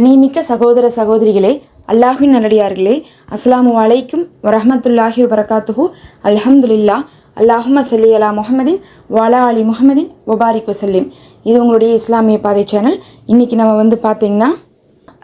கண்ணியமிக்க சகோதர சகோதரிகளே அல்லாஹின் நல்லடியார்களே அஸ்லாமு அலைக்கும் வரஹமத்துல்லாஹி வரகாத்துஹூ அல்ஹம்துலில்லா அல்லாஹும சல்லி அலா முஹம்மதின் வாலா அலி முஹம்மதின் ஒபாரிக் வசல்லிம் இது உங்களுடைய இஸ்லாமிய பாதை சேனல். இன்றைக்கி நம்ம வந்து பார்த்தீங்கன்னா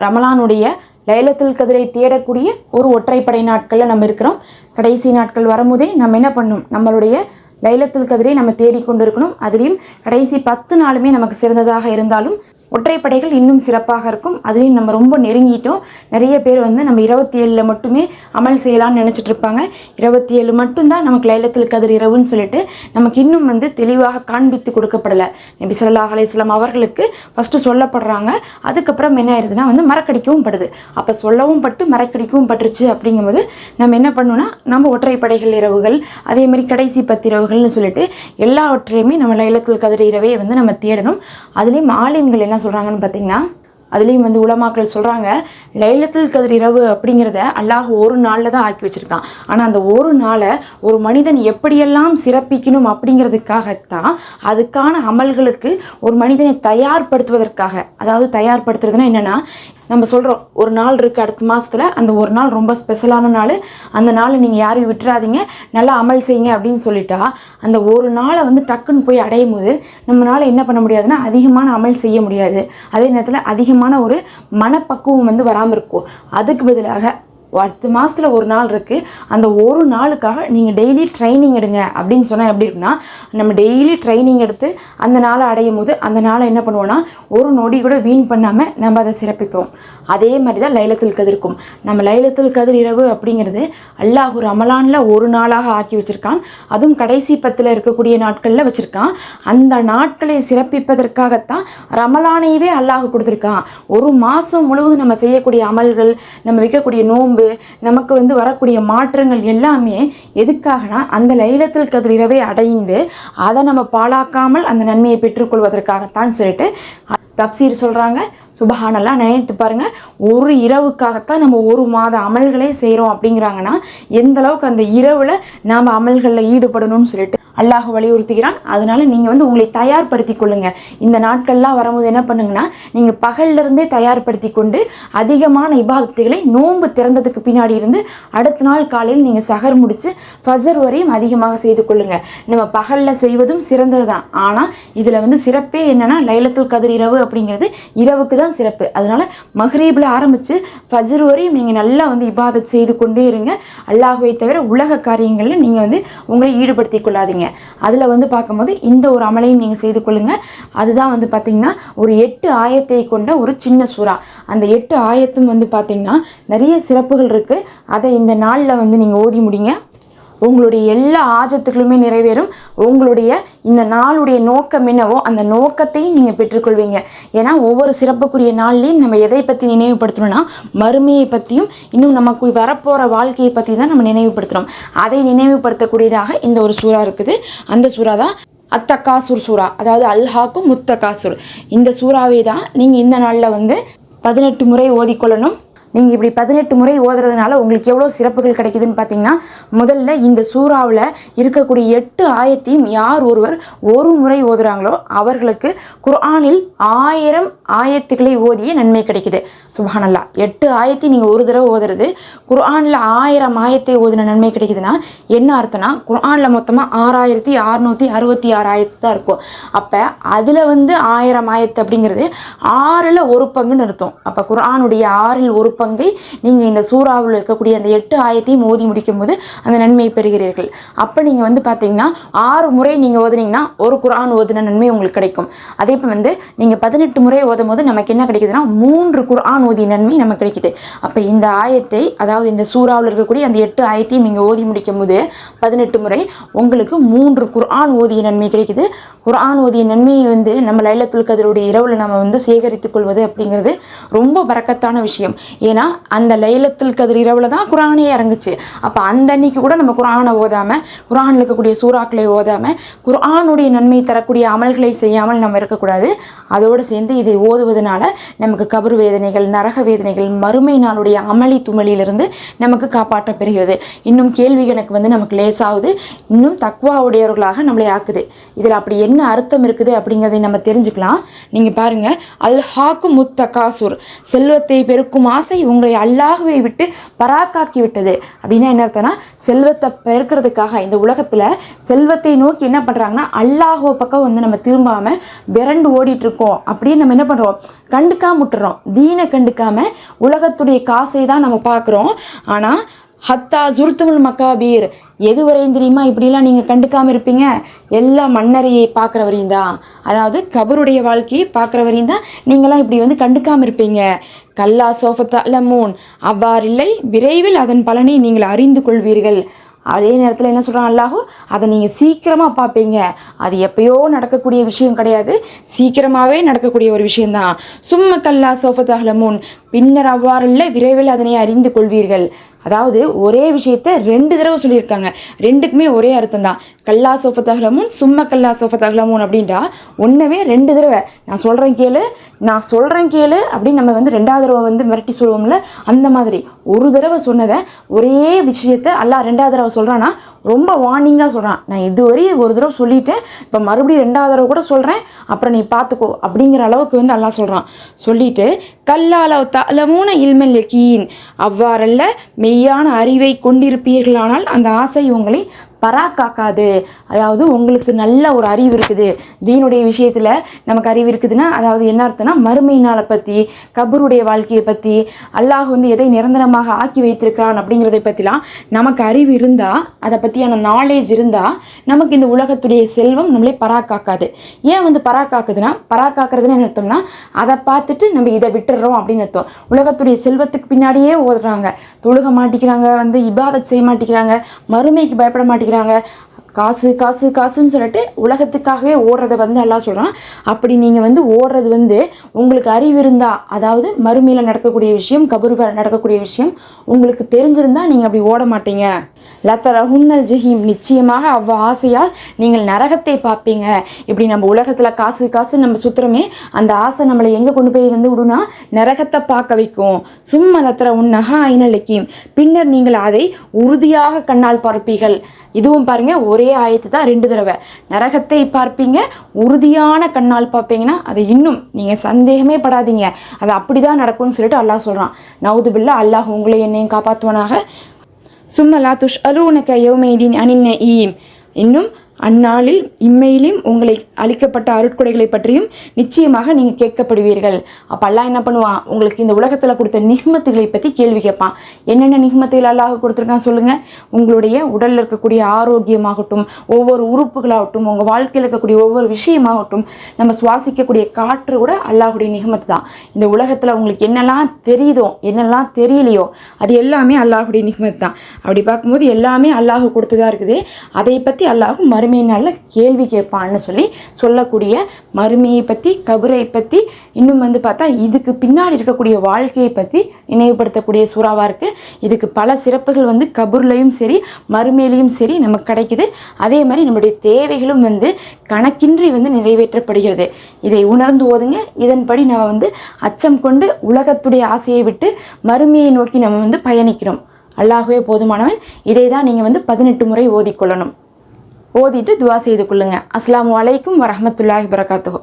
ரமலானுடைய லைலத்துல் கதிரை தேடக்கூடிய ஒரு ஒற்றைப்படை நாட்களில் நம்ம இருக்கிறோம். கடைசி நாட்கள் வரும்போதே நம்ம என்ன பண்ணணும் நம்மளுடைய லைலத்துல் கதிரை நம்ம தேடிக்கொண்டு இருக்கணும் அதுலேயும் கடைசி பத்து நாளுமே நமக்கு சிறந்ததாக இருந்தாலும் ஒற்றைப்படைகள் இன்னும் சிறப்பாக இருக்கும். அதுலேயும் நம்ம ரொம்ப நெருங்கிட்டோம். நிறைய பேர் வந்து நம்ம இருபத்தி ஏழில் மட்டுமே அமல் செய்யலாம்னு நினச்சிட்டு இருப்பாங்க. இருபத்தி ஏழு மட்டும்தான் நமக்கு லைலத்தில் கதிர் இரவுன்னு சொல்லிட்டு நமக்கு இன்னும் வந்து தெளிவாக காண்பித்து கொடுக்கப்படலை. நபி ஸல்லல்லாஹு அலையம் அவர்களுக்கு ஃபஸ்ட்டு சொல்லப்படுறாங்க. அதுக்கப்புறம் என்ன ஆயிருதுன்னா வந்து மறக்கடிக்கவும் படுது. அப்போ சொல்லவும் பட்டு மறக்கடிக்கவும் பட்டுருச்சு அப்படிங்கும்போது நம்ம என்ன பண்ணோம்னா நம்ம ஒற்றைப்படைகள் இரவுகள் அதே மாதிரி கடைசி பத்து இரவுகள்னு சொல்லிட்டு எல்லாவற்றையுமே நம்ம லைலத்தில் கதிர் இரவே வந்து நம்ம தேடணும். அதுலேயும் ஆலிம்கள் என்ன சொல்கிறாங்கன்னு பார்த்தீங்கன்னா அதுலேயும் வந்து உலமாக்கள் சொல்கிறாங்க லைலத்தில் கதிர் இரவு அப்படிங்கிறத அல்லாஹ் ஒரு நாளில் தான் ஆக்கி வச்சுருக்கான். ஆனால் அந்த ஒரு நாளை ஒரு மனிதன் எப்படியெல்லாம் சிறப்பிக்கணும் அப்படிங்கிறதுக்காகத்தான் அதுக்கான அமல்களுக்கு ஒரு மனிதனை தயார்படுத்துவதற்காக அதாவது தயார்படுத்துறதுனா என்னென்னா நம்ம சொல்கிறோம் ஒரு நாள் இருக்குது அடுத்த மாதத்தில் அந்த ஒரு நாள் ரொம்ப ஸ்பெஷலான நாள். அந்த நாளை நீங்கள் யாரையும் விட்டுறாதீங்க. நல்லா அமல் செய்யுங்க அப்படின்னு சொல்லிட்டா அந்த ஒரு நாளை வந்து டக்குன்னு போய் அடையும் போது நம்மளால் என்ன பண்ண முடியாதுன்னா அதிகமான அமல் செய்ய முடியாது. அதே நேரத்தில் அதிகமான ஒரு மனப்பக்குவம் வந்து வராமல் இருக்கும். அதுக்கு பதிலாக பத்து மாதத்தில் ஒரு நாள் இருக்குது அந்த ஒரு நாளுக்காக நீங்கள் டெய்லி ட்ரைனிங் எடுங்க. அப்படின்னு சொன்னால் எப்படி இருக்குன்னா நம்ம டெய்லி ட்ரைனிங் எடுத்து அந்த நாளை அடையும் போது அந்த நாளை என்ன பண்ணுவோன்னா ஒரு நொடி கூட வீண் பண்ணாமல் நம்ம அதை சிறப்பிப்போம். அதே மாதிரி தான் லைலத்துல் கதிர்க்கும். நம்ம லைலத்துல் கதிர் இரவு அப்படிங்கிறது அல்லாஹ் ரமலானில் ஒரு நாளாக ஆக்கி வச்சுருக்கான். அதுவும் கடைசி பத்தில் இருக்கக்கூடிய நாட்களில் வச்சுருக்கான். அந்த நாட்களை சிறப்பிப்பதற்காகத்தான் ரமலானையவே அல்லாஹ் கொடுத்துருக்கான். ஒரு மாதம் முழுவதும் நம்ம செய்யக்கூடிய அமல்கள் நம்ம வைக்கக்கூடிய நோன்பு நமக்கு வந்து வரக்கூடிய மாற்றங்கள் எல்லாமே எதுக்காகனா அந்த லைலத்தில் கதிரவை இரவை அடைந்து அதை நம்ம பாழாக்காமல் அந்த நன்மையை பெற்றுக்கொள்வதற்காகத்தான் சொல்லிட்டு தப்சீர் சொல்கிறாங்க சுபஹானெல்லாம் நினைத்து பாருங்கள் ஒரு இரவுக்காகத்தான் நம்ம ஒரு மாத அமல்களே செய்கிறோம் அப்படிங்கிறாங்கன்னா எந்த அளவுக்கு அந்த இரவில் நாம் அமல்களில் ஈடுபடணும்னு சொல்லிட்டு அல்லாஹ் வலியுறுத்துகிறான். அதனால் நீங்கள் வந்து உங்களை தயார்படுத்தி கொள்ளுங்கள் இந்த நாட்கள்லாம் வரும்போது என்ன பண்ணுங்கன்னா நீங்கள் பகல்லிருந்தே தயார்படுத்தி கொண்டு அதிகமான இபாதத்துகளை நோன்பு திறந்ததுக்கு பின்னாடி இருந்து அடுத்த நாள் காலையில் நீங்கள் சகர் முடித்து ஃபசர் வரையும் அதிகமாக செய்து கொள்ளுங்கள் நம்ம பகலில் செய்வதும் சிறந்தது தான் ஆனால் இதில் வந்து சிறப்பே என்னென்னா லைலத்துல் கதிர் இரவு அப்படிங்கிறது இரவுக்கு தான் சிறப்பு. அதனால் மஹ்ரீபில் ஆரம்பித்து ஃபசர் வரையும் நீங்கள் நல்லா வந்து இபாதத் செய்து கொண்டே இருங்க. அல்லாஹுவை தவிர உலக காரியங்களில் நீங்கள் வந்து உங்களை ஈடுபடுத்தி கொள்ளாதீங்க. அதில் வந்து பார்க்கும்போது இந்த ஒரு அமலையும் நீங்கள் செய்து கொள்ளுங்கள் அதுதான் வந்து பார்த்திங்கன்னா ஒரு எட்டு ஆயத்தை கொண்ட ஒரு சின்ன சூறா. அந்த எட்டு ஆயத்தும் வந்து பார்த்திங்கன்னா நிறைய சிறப்புகள் இருக்குது அதை இந்த நாளில் வந்து நீங்கள் ஓதி முடிங்க. உங்களுடைய எல்லா ஆஜத்துக்களுமே நிறைவேறும். உங்களுடைய இந்த நாளுடைய நோக்கம் என்னவோ அந்த நோக்கத்தையும் நீங்கள் பெற்றுக்கொள்வீங்க. ஏன்னா ஒவ்வொரு சிறப்புக்குரிய நாள்லையும் நம்ம எதை பற்றி நினைவுபடுத்தணும்னா மறுமையை பற்றியும் இன்னும் நமக்கு வரப்போகிற வாழ்க்கையை பற்றி தான் நம்ம நினைவுபடுத்துகிறோம் அதை நினைவுபடுத்தக்கூடியதாக இந்த ஒரு சூறா இருக்குது. அந்த சூறா தான் அத்தக்காசூர் சூறா. அதாவது அல்ஹாக்கும் முத்தக்காசூர் இந்த சூறாவே தான் நீங்கள் இந்த நாளில் வந்து பதினெட்டு முறை ஓதிக்கொள்ளணும். நீங்கள் இப்படி பதினெட்டு முறை ஓதுறதுனால உங்களுக்கு எவ்வளோ சிறப்புகள் கிடைக்குதுன்னு பார்த்தீங்கன்னா முதல்ல இந்த சூறாவில் இருக்கக்கூடிய எட்டு ஆயத்தையும் யார் ஒருவர் ஒரு முறை ஓதுறாங்களோ அவர்களுக்கு குர்ஆனில் ஆயிரம் ஆயத்துக்களை ஓதிய நன்மை கிடைக்குது. சுபானல்லா எட்டு ஆயத்தை நீங்கள் ஒரு தடவை ஓதுறது குர்ஆனில் ஆயிரம் ஆயத்தை ஓதின நன்மை கிடைக்குதுன்னா என்ன அர்த்தம்னா குர்ஆனில் மொத்தமாக ஆறாயிரத்தி அறுநூற்றி அறுபத்தி ஆறு ஆயத்து தான் இருக்கும். அப்போ அதில் வந்து ஆயிரம் ஆயத்து அப்படிங்கிறது ஆறில் ஒரு பங்குன்னு அர்த்தம். அப்போ குர்ஆனுடைய ஆறில் ஒரு பங்கு நீங்கள் இந்த சூறாவில் இருக்கக்கூடிய அந்த எட்டு ஆயத்தையும் ஓதி முடிக்கும் போது அந்த நன்மையை பெறுகிறீர்கள். அப்போ நீங்கள் வந்து பார்த்தீங்கன்னா ஆறு முறை நீங்கள் ஓதுனீங்கன்னா ஒரு குர்ஆன் ஓதுன நன்மை உங்களுக்கு கிடைக்கும். அதே இப்போ வந்து நீங்கள் பதினெட்டு முறை ஓதும் போது நமக்கு என்ன கிடைக்குதுன்னா மூன்று குர்ஆன் ஓதிய நன்மை நமக்கு கிடைக்குது. அப்போ இந்த ஆயத்தை அதாவது இந்த சூறாவில் இருக்கக்கூடிய அந்த எட்டு ஆயத்தையும் நீங்கள் ஓதி முடிக்கும் போது பதினெட்டு முறை உங்களுக்கு மூன்று குர்ஆன் ஓதிய நன்மை கிடைக்குது. குர்ஆன் ஓதிய நன்மையை வந்து நம்ம லைலத்துல் கதருடைய இரவில் நம்ம வந்து சேகரித்துக் கொள்வது அப்படிங்கிறது ரொம்ப பறக்கத்தான விஷயம். ஏன்னா ஏன்னா அந்த லைலத்தில் கதிர் இரவில் தான் குரானே இறங்குச்சு. அப்போ அந்த அன்னைக்கு கூட நம்ம குரானை ஓதாமல் குரானில் இருக்கக்கூடிய சூறாக்களை ஓதாமல் குரானுடைய நன்மை தரக்கூடிய அமல்களை செய்யாமல் நம்ம இருக்கக்கூடாது. அதோடு சேர்ந்து இதை ஓதுவதனால நமக்கு கபர் வேதனைகள் நரக வேதனைகள் மறுமை நாளுடைய அமளி துமளியிலிருந்து நமக்கு காப்பாற்ற பெறுகிறது இன்னும் கேள்வி கணக்கு வந்து நமக்கு லேசாகுது. இன்னும் தக்குவா உடையவர்களாக நம்மளை ஆக்குது. இதில் அப்படி என்ன அர்த்தம் இருக்குது அப்படிங்கிறதை நம்ம தெரிஞ்சுக்கலாம். நீங்கள் பாருங்கள் அல்ஹாக்கு முத்தகாசூர். செல்வத்தை பெருக்கும் ஆசை உங்களை அல்லாஹுவை விட்டு பராக்காக்கி விட்டது அப்படின்னா என்ன அர்த்தம்னா செல்வத்தை பெருக்கிறதுக்காக இந்த உலகத்தில் செல்வத்தை நோக்கி என்ன பண்ணுறாங்கன்னா அல்லாஹோ பக்கம் வந்து நம்ம திரும்பாமல் விரண்டு ஓடிட்டுருக்கோம். அப்படின்னு நம்ம என்ன பண்ணுறோம் கண்டுக்காம விட்டுறோம். தீனை கண்டுக்காமல் உலகத்துடைய காசை தான் நம்ம பார்க்குறோம். ஆனால் ஹத்தா ஜுர்துமுல் மக்காபீர் எது வரையும் தெரியுமா? இப்படிலாம் நீங்கள் கண்டுக்காமல் இருப்பீங்க. எல்லா மன்னரையை பார்க்குற வரையும் தான். அதாவது கபருடைய வாழ்க்கையை பார்க்குற வரையும் தான் நீங்களாம் இப்படி வந்து கண்டுக்காமல் இருப்பீங்க. கல்லா சோஃபத்தா லமூன் அவ்வாறில்லை விரைவில் அதன் பலனை நீங்கள் அறிந்து கொள்வீர்கள். அதே நேரத்தில் என்ன சொல்கிறான் அல்லாஹோ? அதை நீங்கள் சீக்கிரமாக பார்ப்பீங்க. அது எப்பயோ நடக்கக்கூடிய விஷயம் கிடையாது. சீக்கிரமாகவே நடக்கக்கூடிய ஒரு விஷயந்தான் சும்ம கல்லா சோஃபத்தஹலமூன் பின்னர் அவ்வாறில்ல விரைவில் அதனை அறிந்து கொள்வீர்கள். அதாவது ஒரே விஷயத்த ரெண்டு தடவை சொல்லியிருக்காங்க. ரெண்டுக்குமே ஒரே அர்த்தம் தான் கல்லா சோஃபத்தகலமுன் சும்ம கல்லா சோஃபத்தகலமுன் அப்படின்றா ஒன்றவே ரெண்டு தடவை. நான் சொல்கிறேன் கேளு நான் சொல்கிறேன் கேளு அப்படின்னு நம்ம வந்து ரெண்டாவது தடவை வந்து மிரட்டி சொல்லுவோம்ல அந்த மாதிரி. ஒரு தடவை சொன்னதை ஒரே விஷயத்த அல்லா ரெண்டாவது தடவை சொல்கிறான்னா ரொம்ப வார்னிங்காக சொல்கிறான் நான் இதுவரையும் ஒரு தடவை சொல்லிட்டேன். இப்போ மறுபடியும் ரெண்டாவது தடவை கூட சொல்கிறேன் அப்புறம் நீ பார்த்துக்கோ அப்படிங்கிற அளவுக்கு வந்து அல்லா சொல்கிறான் சொல்லிட்டு கல்லால தலமூன இல்மல் யக்கீன் அவ்வாறல்ல மெய்யான அறிவை கொண்டிருப்பீர்களானால் அந்த ஆசை உங்களை பராக்காக்காது. அதாவது உங்களுக்கு நல்ல ஒரு அறிவு இருக்குது. தீனுடைய விஷயத்தில் நமக்கு அறிவு இருக்குதுன்னா அதாவது என்ன அர்த்தம்னா மறுமை நாளை பற்றி கபருடைய வாழ்க்கையை பற்றி அல்லாஹ் வந்து எதை நிரந்தரமாக ஆக்கி வைத்திருக்கிறான் அப்படிங்கிறதை பற்றிலாம் நமக்கு அறிவு இருந்தால் அதை பற்றியான நாலேஜ் இருந்தால் நமக்கு இந்த உலகத்துடைய செல்வம் நம்மளே பராக்காக்காது. ஏன் வந்து பராக்காக்குதுன்னா பராக்காக்குறதுன்னு என்ன அர்த்தம்னா அதை பார்த்துட்டு நம்ம இதை விட்டுடுறோம் அப்படின்னு அர்த்தம். உலகத்துடைய செல்வத்துக்கு பின்னாடியே ஓதுறாங்க தொழுக மாட்டிக்கிறாங்க வந்து இபாதத் செய்ய மாட்டேங்கிறாங்க மறுமைக்கு பயப்பட மாட்டேங்கிறாங்க காசு காசு காசுன்னு சொல்லிட்டு உலகத்துக்காகவே ஓடுறத வந்து எல்லாம் சொல்கிறான் அப்படி நீங்கள் வந்து ஓடுறது வந்து உங்களுக்கு அறிவு இருந்தால் அதாவது மறுமையில் நடக்கக்கூடிய விஷயம் கபருவ நடக்கக்கூடிய விஷயம் உங்களுக்கு தெரிஞ்சிருந்தால் நீங்கள் அப்படி ஓட மாட்டீங்க. லத்தரஹுன்னல் ஜஹீம் நிச்சயமாக அவ்வ ஆசையால் நீங்கள் நரகத்தை பார்ப்பீங்க. இப்படி நம்ம உலகத்தில் காசு காசு நம்ம சுத்துறோமே அந்த ஆசை நம்மளை எங்கே கொண்டு போய் வந்து விடுனா நரகத்தை பார்க்க வைக்கும். சும்மா லத்தர உன்னகா ஐநலக்கீம் பின்னர் நீங்கள் அதை உறுதியாக கண்ணால் பார்ப்பீர்கள். இதுவும் பாருங்க ஒரே ஆயத்து தான் ரெண்டு தடவை. நரகத்தை பார்ப்பீங்க உறுதியான கண்ணால் பார்ப்பீங்கன்னா அது இன்னும் நீங்கள் சந்தேகமே படாதீங்க. அது அப்படி தான் நடக்கும்னு சொல்லிட்டு அல்லாஹ் சொல்கிறான் நவுது பில்லா அல்லாஹ் உங்களை என்னையும் காப்பாற்றுவானாக சும்ம லா துஷ் அலூனக யோமைதீன் அனின்ன ஈம் இன்னும் அந்நாளில் இம்மையிலும் உங்களை அளிக்கப்பட்ட அருட்கொடைகளை பற்றியும் நிச்சயமாக நீங்கள் கேட்கப்படுவீர்கள். அப்போ அல்லாஹ் என்ன பண்ணுவான் உங்களுக்கு இந்த உலகத்தில் கொடுத்த நிஹ்மத்துகளை பற்றி கேள்வி கேட்பான். என்னென்ன நிஹ்மத்துகள் அல்லாஹ் கொடுத்துருக்கான் சொல்லுங்கள் உங்களுடைய உடலில் இருக்கக்கூடிய ஆரோக்கியமாகட்டும் ஒவ்வொரு உறுப்புகளாகட்டும் உங்கள் வாழ்க்கையில் இருக்கக்கூடிய ஒவ்வொரு விஷயமாகட்டும் நம்ம சுவாசிக்கக்கூடிய காற்று கூட அல்லாஹுடைய நிகமத்து தான். இந்த உலகத்தில் உங்களுக்கு என்னெல்லாம் தெரியுதோ என்னெல்லாம் தெரியலையோ அது எல்லாமே அல்லாஹுடைய நிகமத்து தான். அப்படி பார்க்கும்போது எல்லாமே அல்லாஹ் கொடுத்ததா இருக்குது. அதை பற்றி அல்லாஹ் மறுமை நாளில் கேள்வி கேட்பான்னு சொல்லி சொல்லக்கூடிய மறுமையை பற்றி கபரை பற்றி இன்னும் வந்து பார்த்தா இதுக்கு பின்னாடி இருக்கக்கூடிய வாழ்க்கையை பற்றி நினைவுபடுத்தக்கூடிய சூறாவாக இருக்குது இதுக்கு பல சிறப்புகள் வந்து கபூர்லையும் சரி மறுமையிலையும் சரி நமக்கு கிடைக்குது. அதே மாதிரி நம்முடைய தேவைகளும் வந்து கணக்கின்றி வந்து நிறைவேற்றப்படுகிறது. இதை உணர்ந்து ஓதுங்க. இதன்படி நம்ம வந்து அச்சம் கொண்டு உலகத்துடைய ஆசையை விட்டு மறுமையை நோக்கி நம்ம வந்து பயணிக்கிறோம். அல்லாகவே போதுமானவன். இதை தான் நீங்கள் வந்து பதினெட்டு முறை ஓதிக்கொள்ளணும். ஓதிட்டு துவா செய்து கொள்ளுங்க. அஸ்லாம் அலைக்கும் வரஹ்மத்துல்லாஹி வரகாத்துஹு